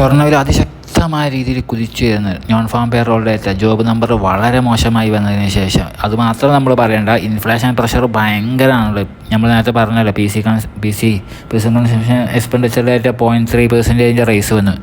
സ്വർണവില അതിശക്തമായ രീതിയിൽ കുതിച്ചു വരുന്നത് non farm payroll data job number വളരെ മോശമായി വന്നതിന് ശേഷം. അതുമാത്രം നമ്മൾ പറയേണ്ട ഇൻഫ്ലേഷൻ പ്രഷർ ഭയങ്കരമാണല്ലോ. നമ്മൾ നേരത്തെ പറഞ്ഞല്ലോ P C cons P C person consumption expenditure point three പെർസെന്റേജിന്റെ raise വന്നു.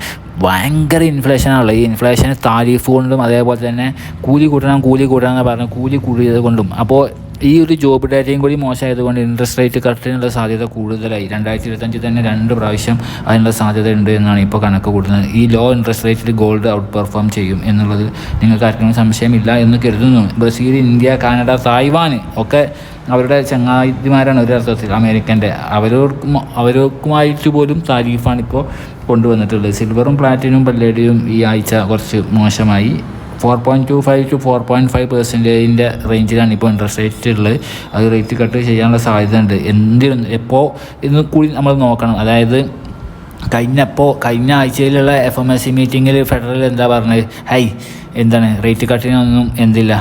ഭയങ്കര ഇൻഫ്ലേഷനാണല്ലോ ഈ ഇൻഫ്ലേഷൻ താരിഫ് കൊണ്ടും അതേപോലെ തന്നെ കൂലി കൂട്ടണം കൂലി കൂട്ടണം എന്ന് പറഞ്ഞ് കൂലി കൂടിയത് കൊണ്ടും. അപ്പോൾ ഈ ഒരു ജോബ് ഡാറ്റയും കൂടി മോശമായതുകൊണ്ട് ഇൻട്രസ്റ്റ് റേറ്റ് കട്ടിനുള്ള സാധ്യത കൂടുതലായി. രണ്ടായിരത്തി ഇരുപത്തഞ്ചിൽ തന്നെ രണ്ട് പ്രാവശ്യം അതിനുള്ള സാധ്യത ഉണ്ട് എന്നാണ് ഇപ്പോൾ കണക്ക് കൂട്ടുന്നത്. ഈ ലോ ഇൻട്രസ്റ്റ് റേറ്റിൽ ഗോൾഡ് ഔട്ട് പെർഫോം ചെയ്യും എന്നുള്ളത് നിങ്ങൾക്ക് ആർക്കും സംശയമില്ല എന്ന് കരുതുന്നു. ബ്രസീൽ ഇന്ത്യ കാനഡ തായ്വാൻ ഒക്കെ അവരുടെ ചങ്ങാതിമാരാണ് ഒരു അർത്ഥത്തിൽ അമേരിക്കന്റെ. അവരോർക്കും അവർക്കുമായിട്ട് പോലും താരീഫാണ് ഇപ്പോൾ കൊണ്ടുവന്നിട്ടുള്ളത്. സിൽവറും പ്ലാറ്റിനും പല്ലേഡിയും ഈ ആഴ്ച കുറച്ച് മോശമായി. Four point two five two four point five പെർസെന്റേജിന്റെ റേഞ്ചിലാണ് ഇപ്പോൾ ഇൻട്രസ്റ്റ് റേറ്റ് ഉള്ളത് അത് റേറ്റ് കട്ട് ചെയ്യാനുള്ള സാധ്യത ഉണ്ട് എന്തിനും എപ്പോൾ ഇന്ന് കൂടി നമ്മൾ നോക്കണം. അതായത് കഴിഞ്ഞപ്പോൾ കഴിഞ്ഞ ആഴ്ചയിലുള്ള എഫ് എം എസ് സി മീറ്റിങ്ങിൽ ഫെഡറൽ എന്താ പറഞ്ഞത്? ഹൈ എന്താണ്? റേറ്റ് കട്ടിനൊന്നും എന്തില്ല.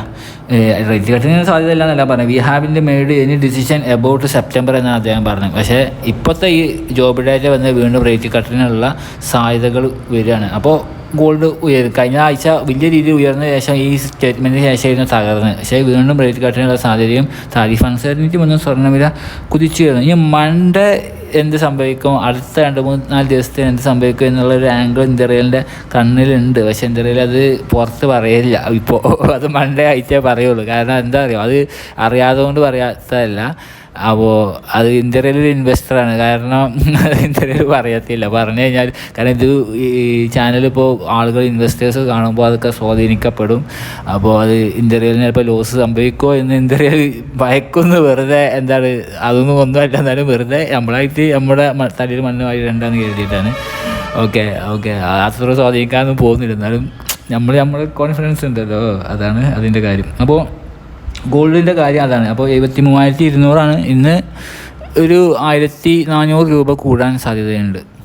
റേറ്റ് കട്ടിന് സാധ്യത ഇല്ല എന്നല്ല പറഞ്ഞത്. We haven't made any decision about September എന്നാണ് അദ്ദേഹം പറഞ്ഞത്. പക്ഷേ ഇപ്പോഴത്തെ ഈ ജോബ് ഡേറ്റ വന്ന് വീണ്ടും റേറ്റ് കട്ടിനുള്ള സാധ്യതകൾ വരികയാണ്. അപ്പോൾ ഗോൾഡ് ഉയരും. കഴിഞ്ഞ ആഴ്ച വലിയ രീതിയിൽ ഉയർന്ന ശേഷം ഈ സ്റ്റേറ്റ്മെന്റിന് ശേഷമായിരുന്നു തകർന്നത്. പക്ഷേ വീണ്ടും റേറ്റ് കട്ടിനുള്ള സാധ്യതയും താരിഫ് അൺസർട്ടനിറ്റി മുന്നും സ്വർണവില കുതിച്ചു വരുന്നു ഈ മൺഡേ എന്ത് സംഭവിക്കും? അടുത്ത രണ്ട് മൂന്ന് നാല് ദിവസത്തിന് എന്ത് സംഭവിക്കും എന്നുള്ള ഒരു ആംഗിൾ ഇന്ത്യറിയലിന്റെ കണ്ണിലുണ്ട്. പക്ഷെ ഇന്ത്യറിയൽ അത് പുറത്ത് പറയില്ല ഇപ്പോൾ അത് മൺഡേ ആയിട്ടേ പറയുള്ളൂ. കാരണം എന്താ അറിയോ? അത് അറിയാതെ പറയാത്തതല്ല. അപ്പോൾ അത് ഇന്ത്യയിൽ ഒരു ഇൻവെസ്റ്ററാണ് കാരണം ഇന്ത്യയിൽ പറയത്തില്ല. പറഞ്ഞു കഴിഞ്ഞാൽ കാരണം ഇത് ഈ ചാനലിപ്പോൾ ആളുകൾ ഇൻവെസ്റ്റേഴ്സ് കാണുമ്പോൾ അതൊക്കെ സ്വാധീനിക്കപ്പെടും. അപ്പോൾ അത് ഇന്ത്യയിൽ ചിലപ്പോൾ ലോസ് സംഭവിക്കുമോ എന്ന് ഇന്ത്യയിൽ ഭയക്കുന്നു. വെറുതെ എന്താണ് അതൊന്നും ഒന്നുമല്ല. എന്നാലും വെറുതെ നമ്മളായിട്ട് നമ്മുടെ തലയിൽ മണ്ണുമായി രണ്ടാന്ന് കരുതിയിട്ടാണ്. Okay okay. അത്ര സ്വാധീനിക്കാനൊന്നും പോകുന്നില്ല. എന്നാലും നമ്മൾ നമ്മൾ കോൺഫിഡൻസ് ഉണ്ടല്ലോ. അതാണ് അതിന്റെ കാര്യം. അപ്പോൾ ഗോൾഡിന്റെ കാര്യം അതാണ്. അപ്പോൾ എഴുപത്തി മൂവായിരത്തി ഇരുന്നൂറാണ്. ഇന്ന് ഒരു ആയിരത്തി നാനൂറ് രൂപ കൂടാൻ സാധ്യതയുണ്ട്.